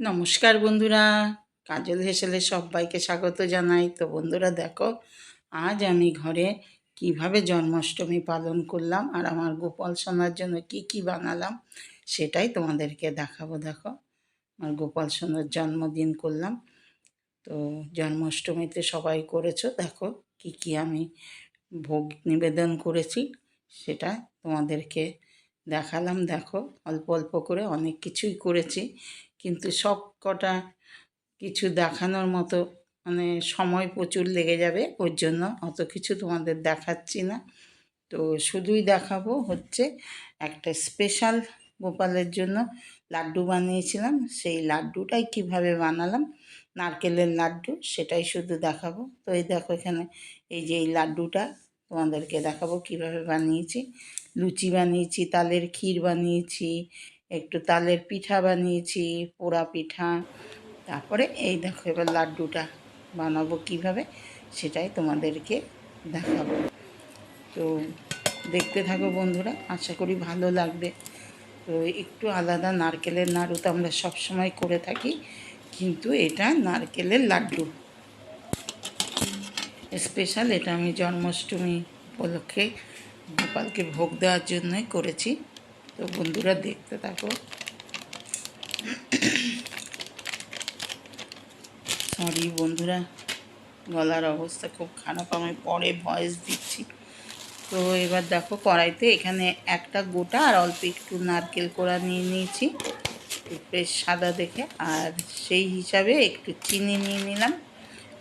নমস্কার বন্ধুরা। কাজল হেসেলে সবাইকে স্বাগত জানাই। তো বন্ধুরা, দেখো, আজ আমি ঘরে কীভাবে জন্মাষ্টমী পালন করলাম আর আমার গোপাল সোনার জন্য কি কি বানালাম সেটাই তোমাদেরকে দেখাবো। দেখো, আমার গোপাল সোনার জন্মদিন করলাম। তো জন্মাষ্টমীতে সবাই করেছ? দেখো, কি কি আমি ভোগ নিবেদন করেছি সেটা তোমাদেরকে দেখালাম। দেখো, অল্প অল্প করে অনেক কিছুই করেছি। কিন্তু সব কটা কিছু দেখানোর মতো মানে সময় প্রচুর লেগে যাবে, ওর জন্য অত কিছু তোমাদের দেখাচ্ছি না। তো শুধুই দেখাবো হচ্ছে একটা স্পেশাল গোপালের জন্য লাড্ডু বানিয়েছিলাম, সেই লাড্ডুটাই কীভাবে বানালাম, নারকেলের লাড্ডু সেটাই শুধু দেখাবো। তো এই দেখো এখানে, এই যে এই লাড্ডুটা তোমাদেরকে দেখাবো কীভাবে বানিয়েছি। লুচি বানিয়েছি, তালের ক্ষীর বানিয়েছি একটু তালের পিঠা বানিয়েছি, পোড়া পিঠা। তারপরে এই দেখো এবার লাড্ডুটা বানাবো কীভাবে, সেটাই তোমাদেরকে দেখাবো। তো দেখতে থাকো বন্ধুরা, আশা করি ভালো লাগবে। তো একটু আলাদা নারকেলের নাড়ু তো আমরা সবসময় করে থাকি, কিন্তু এটা নারকেলের লাড্ডু। স্পেশাল এটা আমি জন্মাষ্টমী উপলক্ষে গোপালকে ভোগ দেওয়ার জন্যই করেছি। তো বন্ধুরা দেখতে থাকো। সরি বন্ধুরা, গলার অবস্থা খুব খারাপ, আমি পরে ভয়েস দিচ্ছি। তো এবার দেখো কড়াইতে এখানে একটা গোটা আর অল্প একটু নারকেল কোড়া নিয়ে নিয়েছি বেশ সাদা দেখে। আর সেই হিসাবে একটু চিনি নিয়ে নিলাম।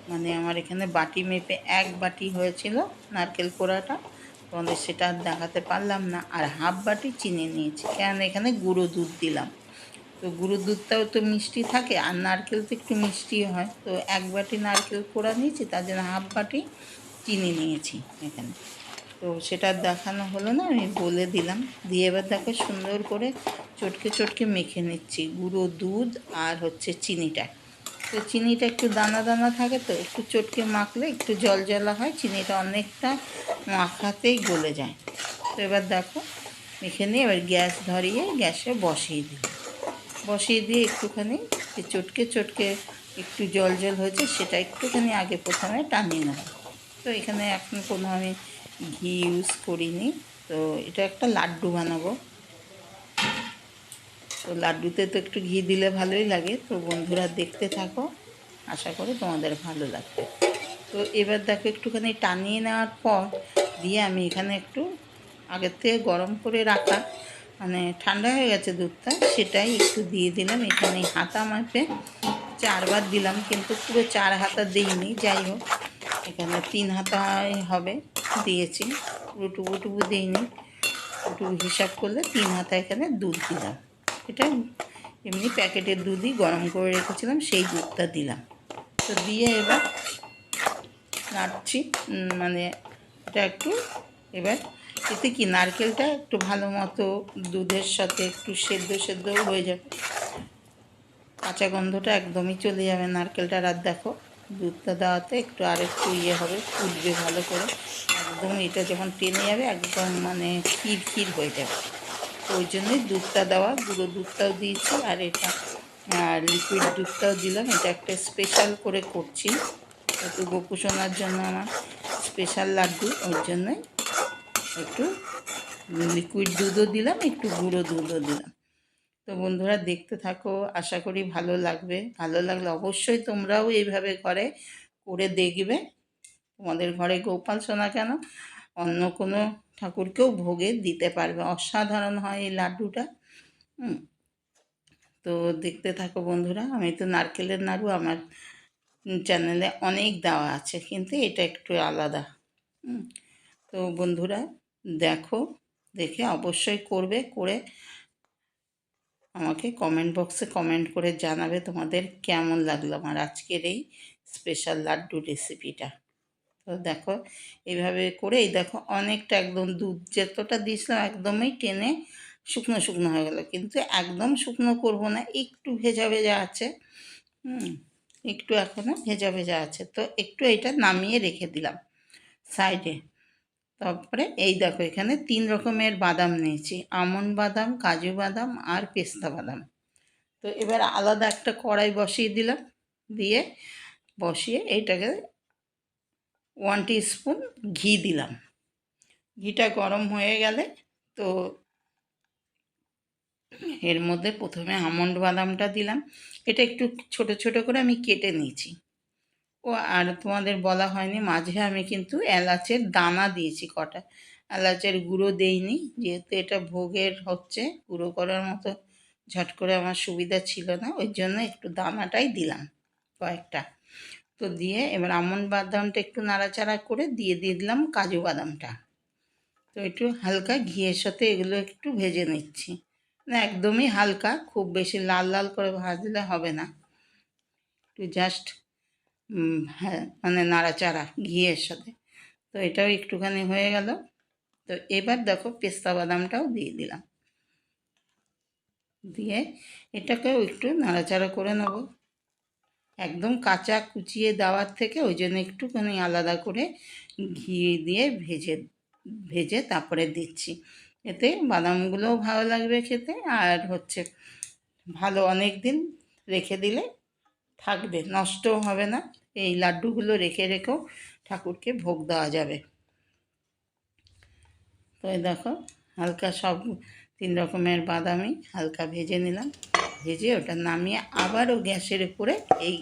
মানে আমার এখানে বাটি মেপে এক বাটি হয়েছিল নারকেল কোড়াটা। তোমাদের সেটা দেখাতে পারলাম না। আর হাফ বাটি চিনি নিয়েছি। কেন? এখানে গুঁড়ো দুধ দিলাম। তো গুঁড়ো দুধটাও তো মিষ্টি থাকে, আর নারকেল তো একটু মিষ্টি হয়। তো এক বাটি নারকেল কোড়া নিয়েছি, তার জন্য হাফ বাটি চিনি নিয়েছি এখানে। তো সেটা দেখানো হলো না, আমি বলে দিলাম। দিয়ে এবার দেখো সুন্দর করে চটকে চটকে মেখে নিচ্ছি। গুঁড়ো দুধ আর হচ্ছে চিনিটা। তো চিনিটা একটু দানা দানা থাকে তো একটু চটকে মাখলে একটু জল জলা হয়, চিনিটা অনেকটা মাখাতেই গলে যায়। তো এবার দেখো, মেখে নিয়ে এবার গ্যাস ধরিয়ে গ্যাসে বসিয়ে দিই। বসিয়ে দিয়ে একটুখানি চটকে চটকে একটু জল জল হয়েছে সেটা একটুখানি আগে প্রথমে টানিয়ে নেব। তো এখানে এখন কোনো আমি ঘি ইউজ করিনি। তো এটা একটা লাড্ডু বানাবো। তো লাড্ডুতে তো একটু ঘি দিলে ভালোই লাগে। তো বন্ধুরা দেখতে থাকো, আশা করি তোমাদের ভালো লাগবে। তো এবার দেখো একটুখানি টানিয়ে নেওয়ার পর দিয়ে আমি এখানে একটু আগের থেকে গরম করে রাখা মানে ঠান্ডা হয়ে গেছে দুধটা, সেটাই একটু দিয়ে দিলাম। এখানে হাতা মাপে চারবার দিলাম, কিন্তু পুরো চার হাতা দিইনি। যাই হোক, এখানে তিন হাতায় হবে, দিয়েছি। পুরো টুকু টুকু দিইনি। একটু হিসাব করলে তিন হাতা এখানে দুধ দিলাম। এটা এমনি প্যাকেটের দুধই গরম করে রেখেছিলাম, সেই দুধটা দিলাম। তো দিয়ে এবার নাড়ছি মানে এটা একটু এবার এতে কি নারকেলটা একটু ভালো মতো দুধের সাথে একটু সেদ্ধ সেদ্ধ হয়ে যাবে। কাঁচা গন্ধটা একদমই চলে যাবে নারকেলটা। রাত দেখো, দুধটা দেওয়াতে একটু আর একটু ইয়ে হবে, ফুটবে ভালো করে। একদম এটা যখন টেনে যাবে, একদম মানে ক্ষীর ক্ষীর হয়ে যাবে। ওই জন্যই দুধটা দেওয়া, গুঁড়ো দুধটাও দিয়েছি আর এটা লিকুইড দুধটাও দিলাম। এটা একটা স্পেশাল করে করছি। একটু গোপুসোনার জন্য আমার স্পেশাল লাড্ডু, ওর জন্যই একটু লিকুইড দুধও দিলাম, একটু গুঁড়ো দুধও দিলাম। তো বন্ধুরা, দেখতে থাকো, আশা করি ভালো লাগবে। ভালো লাগলে অবশ্যই তোমরাও এইভাবে ঘরে করে দেখবে। তোমাদের ঘরে গোপাল সোনা কেন? অন্য কোনো ঠাকুরকেও ভোগে দিতে পারবে। অসাধারণ হয় এই লাড্ডুটা। তো দেখতে থাকো বন্ধুরা, আমি তো নারকেলের নাড়ু আমার চ্যানেলে অনেক দেওয়া আছে, কিন্তু এটা একটু আলাদা। তো বন্ধুরা, দেখো, দেখে অবশ্যই করবে, করে আমাকে কমেন্ট বক্সে কমেন্ট করে জানাবে তোমাদের কেমন লাগল আমার আজকের এই স্পেশাল লাড্ডু রেসিপিটা তো দেখো এইভাবে করে এই দেখো অনেকটা একদম দুধ যতটা দিয়েছিলাম একদমই টেনে শুকনো শুকনো হয়ে গেলো। কিন্তু একদম শুকনো করব না, একটু ভেজা ভেজা আছে, হুম, একটু এখনও ভেজা ভেজা আছে। তো একটু এটা নামিয়ে রেখে দিলাম সাইডে। তারপরে এই দেখো, এখানে তিন রকমের বাদাম নিয়েছি, আমন বাদাম, কাজু বাদাম আর পেস্তা বাদাম। তো এবার আলাদা একটা কড়াই বসিয়ে দিলাম, দিয়ে বসিয়ে এইটাকে ওয়ান স্পুন ঘি দিলাম। ঘিটা গরম হয়ে গেলে তো এর মধ্যে প্রথমে আমন্ড বাদামটা দিলাম। এটা একটু ছোট ছোট করে আমি কেটে নিয়েছি। ও, আর তোমাদের বলা হয়নি, মাঝে আমি কিন্তু এলাচের দানা দিয়েছি কটা। এলাচের গুঁড়ো দেইনি, যেহেতু এটা ভোগের হচ্ছে, গুঁড়ো করার মতো ঝট করে আমার সুবিধা ছিল না, ওই জন্য একটু দানাটাই দিলাম কয়েকটা। তো দিয়ে এবার আমন্ড বাদামটা একটু নাড়াচাড়া করে দিয়ে দিয়ে দিলাম কাজু বাদামটা। তো একটু হালকা ঘিয়ের সাথে এগুলো একটু ভেজে নিচ্ছি। না, একদমই হালকা, খুব বেশি লাল লাল করে ভাজলে হবে না। একটু জাস্ট হ্যাঁ মানে নাড়াচাড়া ঘিয়ের সাথে। তো এটাও একটুখানি হয়ে গেল। তো এবার দেখো পেস্তা বাদামটাও দিয়ে দিলাম। দিয়ে এটাকেও একটু নাড়াচাড়া করে নেব। একদম কাঁচা কুচিয়ে দেওয়ার থেকে ওই জন্য একটুখানি আলাদা করে ঘি দিয়ে ভেজে ভেজে তারপরে দিচ্ছি। এতে বাদামগুলোও ভালো লাগবে খেতে আর হচ্ছে ভালো অনেক দিন রেখে দিলে থাকবে, নষ্টও হবে না। এই লাড্ডুগুলো রেখে রেখেও ঠাকুরকে ভোগ দেওয়া যাবে। তো দেখো, হালকা সব তিন রকমের বাদামি হালকা ভেজে নিলাম। ভেজে ওটা নামিয়ে আবারও গ্যাসের উপরে এই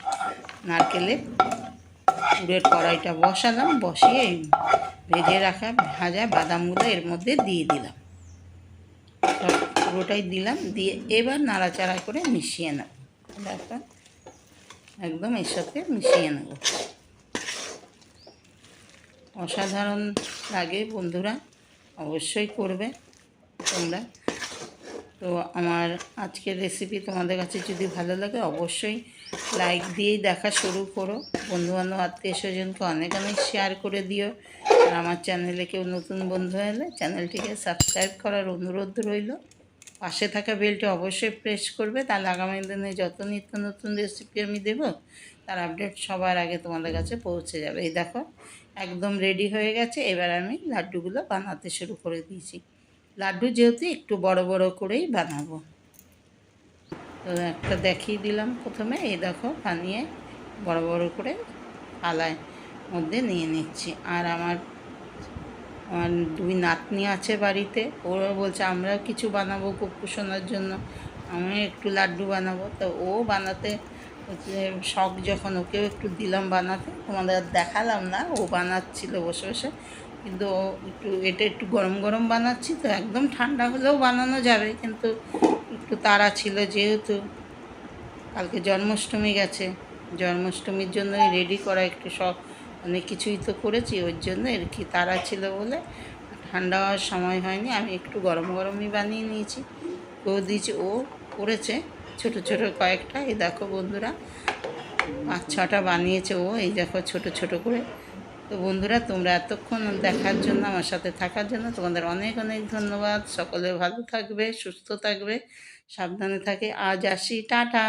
নারকেলের পুরের কড়াইটা বসালাম, বসিয়ে ভেজে রাখা ভাজা বাদামগুলো এর মধ্যে দিয়ে দিলাম। সব পুরোটাই দিলাম, দিয়ে এবার নাড়াচাড়া করে মিশিয়ে নেব। দেখো একদম এর সাথে মিশিয়ে নেব। অসাধারণ লাগে বন্ধুরা, অবশ্যই করবে তোমরা। তো আমার আজকের রেসিপি তোমাদের কাছে যদি ভালো লাগে, অবশ্যই লাইক দিয়েই দেখা শুরু করো। বন্ধুবান্ধব, আত্মীয় স্বজনকে অনেক অনেক শেয়ার করে দিও। আর আমার চ্যানেলে কেউ নতুন বন্ধু এলে চ্যানেলটিকে সাবস্ক্রাইব করার অনুরোধ রইল। পাশে থাকা বেলটা অবশ্যই প্রেস করবে। তাহলে আগামী দিনে যত নিত্য নতুন রেসিপি আমি দেব, তার আপডেট সবার আগে তোমাদের কাছে পৌঁছে যাবে। এই দেখো, একদম রেডি হয়ে গেছে। এবার আমি লাড্ডুগুলো বানাতে শুরু করে দিয়েছি। লাড্ডু যেহেতু একটু বড় বড় করেই বানাবো। তো একটা দেখিয়ে দিলাম প্রথমে, এই দেখো বানিয়ে বড় বড় করে থালায় মধ্যে নিয়ে নিচ্ছি। আর আমার আমার দুই নাতনি আছে বাড়িতে ওরা বলছে আমরাও কিছু বানাবো গপ্পু শোনার জন্য, আমি একটু লাড্ডু বানাবো। তো ও বানাতে হচ্ছে, শখ যখন ওকেও একটু দিলাম বানাতে, তোমাদের দেখালাম না, ও বানাচ্ছিল বসে বসে। কিন্তু একটু এটা একটু গরম গরম বানাচ্ছি, তো একদম ঠান্ডা হলেও বানানো যাবে, কিন্তু একটু তাড়া ছিল যেহেতু। কালকে জন্মাষ্টমী গেছে, জন্মাষ্টমীর জন্য রেডি করা একটু সব, অনেক কিছুই তো করেছি, ওর জন্য আর কি তাড়া ছিল বলে। ঠান্ডা হওয়ার সময় হয়নি, আমি একটু গরম গরমই বানিয়ে নিয়েছি। ও দিয়েছি ও করেছে, ছোট ছোট কয়েকটা, এই দেখো বন্ধুরা, পাঁচ ছটা বানিয়েছে ও, এই দেখো ছোট ছোট করে। তো বন্ধুরা, তোমরা এতক্ষণ দেখার জন্য, আমার সাথে থাকার জন্য তোমাদের অনেক অনেক ধন্যবাদ। সকলে ভালো থাকবে, সুস্থ থাকবে, সাবধানে থাকে। আজ আসি, টাটা!